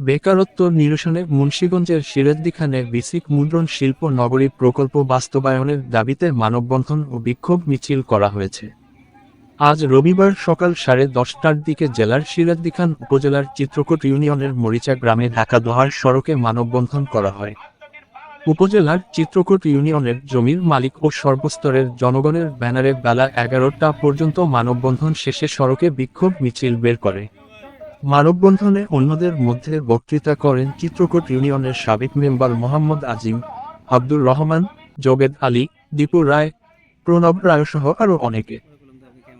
বেকারত্ব নিরসনে মুন্সিগঞ্জের সিরাজদিখানে বিসিক মুদ্রণ শিল্প নগরী প্রকল্প বাস্তবায়নের দাবিতে মানববন্ধন ও বিক্ষোভ মিছিল করা হয়েছে। আজ রবিবার সকাল সাড়ে দশটার দিকে জেলার সিরাজদিখান উপজেলার চিত্রকূট ইউনিয়নের মরিচা গ্রামে ঢাকা দোহার সড়কে মানববন্ধন করা হয়। উপজেলার চিত্রকূট ইউনিয়নের জমির মালিক ও সর্বস্তরের জনগণের ব্যানারে বেলা এগারোটা পর্যন্ত মানববন্ধন শেষে সড়কে বিক্ষোভ মিছিল বের করে। মানববন্ধনে অন্যদের মধ্যে বক্তৃতা করেন চিত্রকূট ইউনিয়নের সাবেক মেম্বার মোহাম্মদ আজিম, আব্দুর রহমান, জোবেদ আলী, দীপু রায়, প্রণব রায় সহ আরও অনেকে।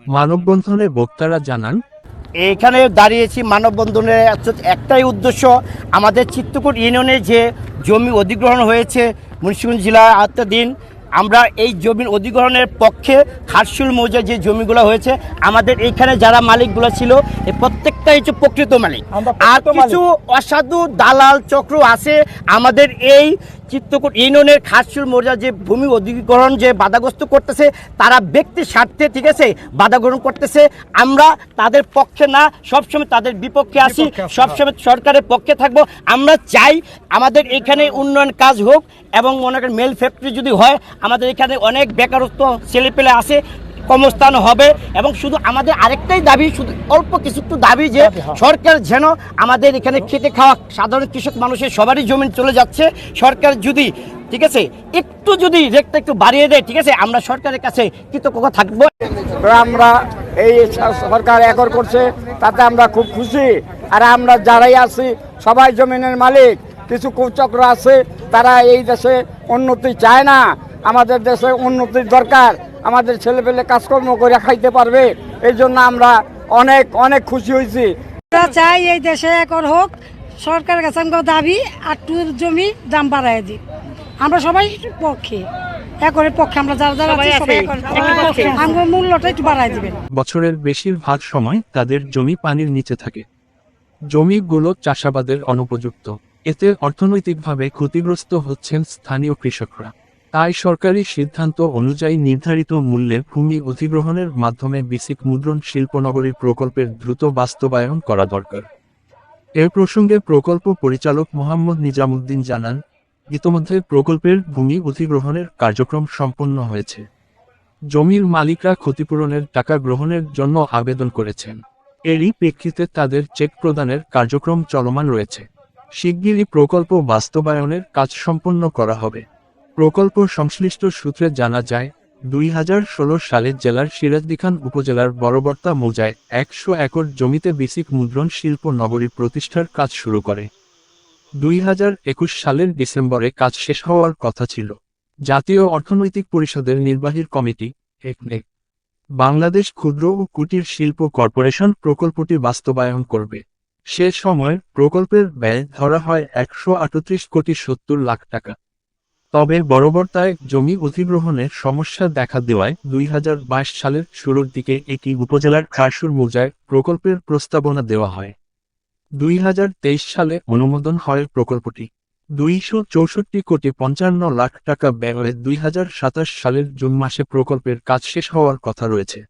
মানববন্ধনে বক্তারা জানান, এখানে দাঁড়িয়েছি মানববন্ধনের একটাই উদ্দেশ্য আমাদের চিত্রকূট ইউনিয়নে যে জমি অধিগ্রহণ হয়েছে মুন্সিগঞ্জ জেলার আওতাধীন আমরা এই জমির অধিগ্রহণের পক্ষে খারসুল মৌজা যে জমিগুলো হয়েছে আমাদের এইখানে যারা মালিকগুলো ছিল এই প্রত্যেকটা হচ্ছে প্রকৃত মালিক। আর কিছু অসাধু দালাল চক্র আছে আমাদের এই চিত্রকূট ইউনিয়নের খাসুর মৌজা যে ভূমি অধিগ্রহণ যে বাধাগ্রস্ত করতেছে তারা ব্যক্তি স্বার্থে ঠিক আছে বাধা গ্রহণ করতেছে। আমরা তাদের পক্ষে না সবসময় তাদের বিপক্ষে আসি সবসময় সরকারের পক্ষে থাকব। আমরা চাই আমাদের এখানে উন্নয়ন কাজ হোক এবং মনে করেন মেল ফ্যাক্টরি যদি হয় আমাদের এখানে অনেক বেকারত্ব ছেলেপেলে আছে কর্মস্থান হবে এবং শুধু আমাদের আরেকটাই দাবি শুধু অল্প কিছু একটু দাবি যে সরকার যেন আমাদের এখানে খেটে খাওয়া সাধারণ কৃষক মানুষের সবারই জমি চলে যাচ্ছে। সরকার যদি ঠিক আছে একটু যদি রেটটা একটু বাড়িয়ে দেয় ঠিক আছে আমরা সরকারের কাছে কৃতজ্ঞ থাকব। আমরা এই সরকার একর করছে তাতে আমরা খুব খুশি। আর আমরা যারাই আছি সবাই জমিনের মালিক কিছু কুচক্র আছে তারা এই দেশে উন্নতি চায় না। আমাদের দেশে উন্নতির দরকার। আমাদের ছেলে পেলে কাজকর্ম করে খাইতে পারবে। এই জন্য আমরা অনেক অনেক খুশি হয়েছি। আমরা চাই এই দেশে এখন হোক সরকারের কাছে আমাকে দাবি আর টুর জমি দাম বাড়ায় দিক। আমরা সবাই পক্ষে আমরা বছরের বেশিরভাগ সময় তাদের জমি পানির নিচে থাকে। জমিগুলো চাষাবাদের অনুপযুক্ত। এতে অর্থনৈতিকভাবে ক্ষতিগ্রস্ত হচ্ছেন স্থানীয় কৃষকরা। তাই সরকারি সিদ্ধান্ত অনুযায়ী নির্ধারিত মূল্যে ভূমি অধিগ্রহণের মাধ্যমে বিসিক মুদ্রণ শিল্পনগরী প্রকল্পের দ্রুত বাস্তবায়ন করা দরকার। এ প্রসঙ্গে প্রকল্প পরিচালক মোহাম্মদ নিজামুদ্দিন জানান, ইতোমধ্যে প্রকল্পের ভূমি অধিগ্রহণের কার্যক্রম সম্পন্ন হয়েছে। জমির মালিকরা ক্ষতিপূরণের টাকা গ্রহণের জন্য আবেদন করেছেন। এরই প্রেক্ষিতে তাদের চেক প্রদানের কার্যক্রম চলমান রয়েছে। শিগগিরই প্রকল্প বাস্তবায়নের কাজ সম্পন্ন করা হবে। প্রকল্প সংশ্লিষ্ট সূত্রে জানা যায়, দুই হাজার ষোলো সালে জেলার সিরাজদিখান উপজেলার বড়বর্তা মৌজায় একশো একর জমিতে বেসিক মুদ্রণ শিল্প নগরী প্রতিষ্ঠার কাজ শুরু করে। দুই হাজার একুশ সালের ডিসেম্বরে কাজ শেষ হওয়ার কথা ছিল। জাতীয় অর্থনৈতিক পরিষদের নির্বাহী কমিটি একনেক বাংলাদেশ ক্ষুদ্র ও কুটির শিল্প কর্পোরেশন প্রকল্পটি বাস্তবায়ন করবে। সে সময় প্রকল্পের ব্যয় ধরা হয় একশো আটত্রিশ কোটি সত্তর লাখ টাকা। তবে বড়বর্তায় জমি অধিগ্রহণের সমস্যা দেখা দেওয়ায় দুই হাজার বাইশ সালের শুরুর দিকে এটি উপজেলার খারসুর মৌজায় প্রকল্পের প্রস্তাবনা দেওয়া হয়। দুই হাজার তেইশ সালে অনুমোদন হয় প্রকল্পটি। দুইশো চৌষট্টি কোটি পঞ্চান্ন লাখ টাকা ব্যয়ে দুই হাজার সাতাশ সালের জুন মাসে প্রকল্পের কাজ শেষ হওয়ার কথা রয়েছে।